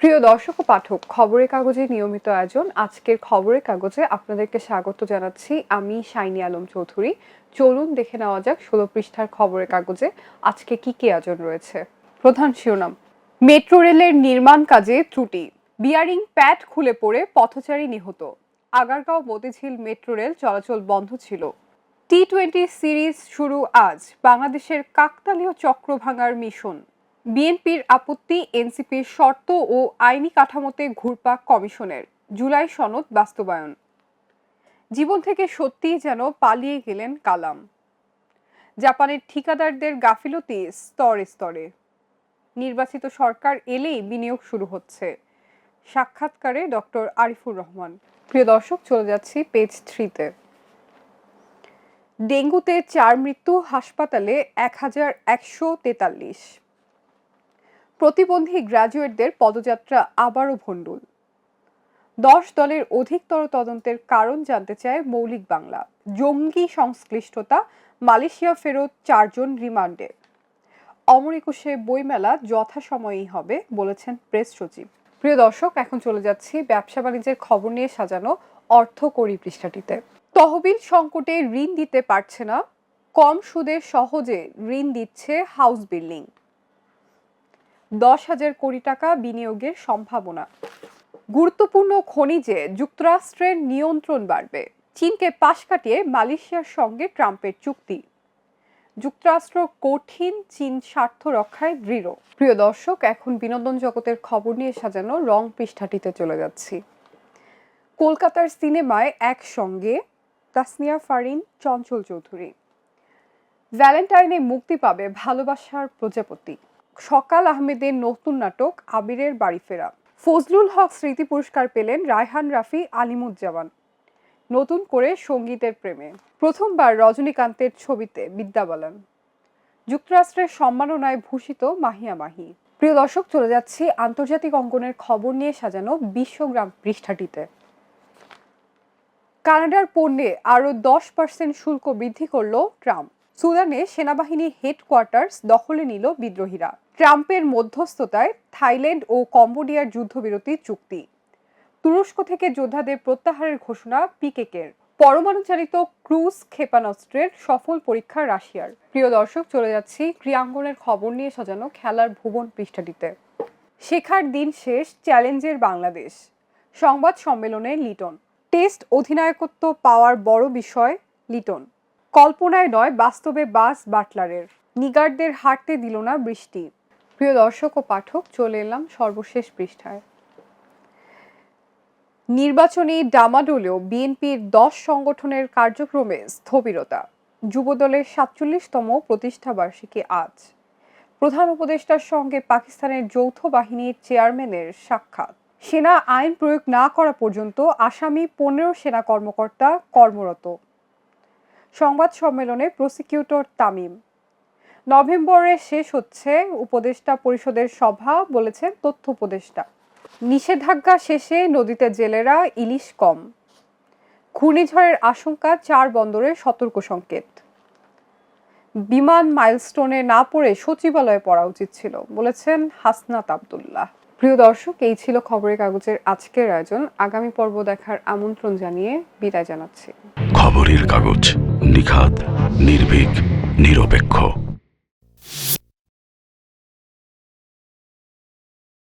প্রিয় দর্শক ও পাঠক, খবরের কাগজে নিয়মিত আয়োজন। আজকের খবরের কাগজে আপনাদেরকে স্বাগত জানাচ্ছি আমি শাইনি আলম চৌধুরী। চলুন দেখে নেওয়া যাক ষোলো পৃষ্ঠার খবরের কাগজে আজকে কি কি আয়োজন রয়েছে। প্রধান শিরোনাম, মেট্রো রেলের নির্মাণ কাজে ত্রুটি, বিয়ারিং প্যাড খুলে পড়ে পথচারী নিহত, আগারগাঁও মতিঝিল মেট্রো রেল চলাচল বন্ধ ছিল। টি টোয়েন্টি সিরিজ শুরু আজ, বাংলাদেশের কাকতালীয় চক্র ভাঙার মিশন। বিএনপির আপত্তি, এনসিপির শর্ত ও আইনি কাঠামোতে ঘুরপাক কমিশনের। জুলাই সনদ বাস্তবায়ন। জীবন থেকে সত্যিই যেন পালিয়ে গেলেন কালাম। জাপানের ঠিকাদারদের গাফিলতি স্তরে স্তরে। নির্বাচিত সরকার এলেই বিনিয়োগ শুরু হচ্ছে। সাক্ষাৎকারে ডক্টর আরিফুর রহমান। প্রিয় দর্শক, চলে যাচ্ছি পেজ থ্রিতে। ডেঙ্গুতে চার মৃত্যু, হাসপাতালে এক হাজার একশো তেতাল্লিশ। প্রতিবন্ধী গ্র্যাজুয়েটদের পদযাত্রা আবারও ভণ্ডুল। দশ দলের অধিকতর তদন্তের কারণ জানতে চায় মৌলিক বাংলা। জঙ্গি সংশ্লিষ্টতা, মালয়েশিয়া ফেরত চারজন রিমান্ডে। অমর একুশে বইমেলা যথাসময়েই হবে, বলেছেন প্রেস সচিব। প্রিয় দর্শক, এখন চলে যাচ্ছি ব্যবসা বাণিজ্যের খবর নিয়ে সাজানো অর্থকরী পৃষ্ঠাটিতে। তহবিল সংকটে ঋণ দিতে পারছে না। কম সুদে সহজে ঋণ দিচ্ছে হাউস বিল্ডিং। দশ হাজার কোটি টাকা বিনিয়োগের সম্ভাবনা। গুরুত্বপূর্ণ খনিজে যুক্তরাষ্ট্রের নিয়ন্ত্রণ বাড়বে। চীনকে পাশ কাটিয়ে মালয়েশিয়ার সঙ্গে ট্রাম্পের চুক্তি। যুক্তরাষ্ট্র কঠিন চীন স্বার্থ রক্ষায় দৃঢ়। প্রিয় দর্শক, এখন বিনোদন জগতের খবর নিয়ে সাজানো রং পৃষ্ঠাটিতে চলে যাচ্ছি। কলকাতার সিনেমায় একসঙ্গে তাসনিয়া ফারিন, চঞ্চল চৌধুরী। ভ্যালেন্টাইনে মুক্তি পাবে ভালোবাসার প্রজাপতি। সকাল আহমেদের নতুন নাটক, আবিরের বাড়ি ফেরা। ফজলুল হক স্মৃতি পুরস্কার পেলেন রায়হান রাফি, আলিমুজ্জামান। নতুন করে সঙ্গীতের প্রেমে। প্রথমবার রজনীকান্তের ছবিতে বিদ্যা বালান। যুক্তরাষ্ট্রের সম্মাননায় ভূষিত মাহিয়া মাহি। প্রিয় দর্শক, চলে যাচ্ছি আন্তর্জাতিক অঙ্গনের খবর নিয়ে সাজানো বিশ্বগ্রাম পৃষ্ঠাটিতে। কানাডার পণ্যে আরও দশ পার্সেন্ট শুল্ক বৃদ্ধি করল ট্রাম্প। সুদানে সেনাবাহিনী হেডকোয়ার্টার্স দখলে নিল বিদ্রোহীরা। ট্রাম্পের মধ্যস্থতায় থাইল্যান্ড ও কম্বোডিয়ার যুদ্ধবিরতি চুক্তি। তুরস্ক থেকে যোদ্ধাদের প্রত্যাহারের ঘোষণা পিকেকের। পরমাণু চালিত ক্রুজ ক্ষেপণাস্ত্রের সফল পরীক্ষা রাশিয়ার। প্রিয় দর্শক, চলে যাচ্ছি ক্রিয়াঙ্গনের খবর নিয়ে সাজানো খেলার ভুবন পৃষ্ঠাটিতে। শেখার দিন শেষ, চ্যালেঞ্জের বাংলাদেশ। সংবাদ সম্মেলনে লিটন। টেস্ট অধিনায়কত্ব পাওয়ার বড় বিষয় লিটন। কল্পনায় নয়, বাস্তবে বাস বাটলারের। নিগারদের হাঁটতে দিল না বৃষ্টি। প্রিয় দর্শক ও পাঠক, চলে এলাম সর্বশেষ পৃষ্ঠায়। নির্বাচনী ডামাডোলেও বিএনপির দশ সংগঠনের কার্যক্রমে স্থবিরতা। যুবদলের সাতচল্লিশতম প্রতিষ্ঠা বার্ষিকী আজ। প্রধান উপদেষ্টার সঙ্গে পাকিস্তানের যৌথ বাহিনীর চেয়ারম্যানের সাক্ষাৎ। সেনা আইন প্রয়োগ না করা পর্যন্ত আসামি পনেরো সেনা কর্মকর্তা কর্মরত। সংবাদ সম্মেলনে প্রসিকিউটর তামিম। নভেম্বরে শেষ হচ্ছে উপদেষ্টা পরিষদের সভা, বলেছেন তথ্য উপদেষ্টা। নিষেধাজ্ঞা শেষে নদীতে জেলেরা ইলিশ কম। ঘূর্ণিঝড়ের আশঙ্কা চার বন্দরে সতর্ক সংকেত। বিমান মাইলস্টোনে না পড়ে সচিবালয়ে পড়া উচিত ছিল, বলেছেন হাসনাত আবদুল্লাহ। প্রিয় দর্শক, এই ছিল খবরের কাগজের আজকের আয়োজন। আগামী পর্ব দেখার আমন্ত্রণ জানিয়ে বিদায় জানাচ্ছি। খবরের কাগজ নিখাত, নির্ভীক, নিরপেক্ষ।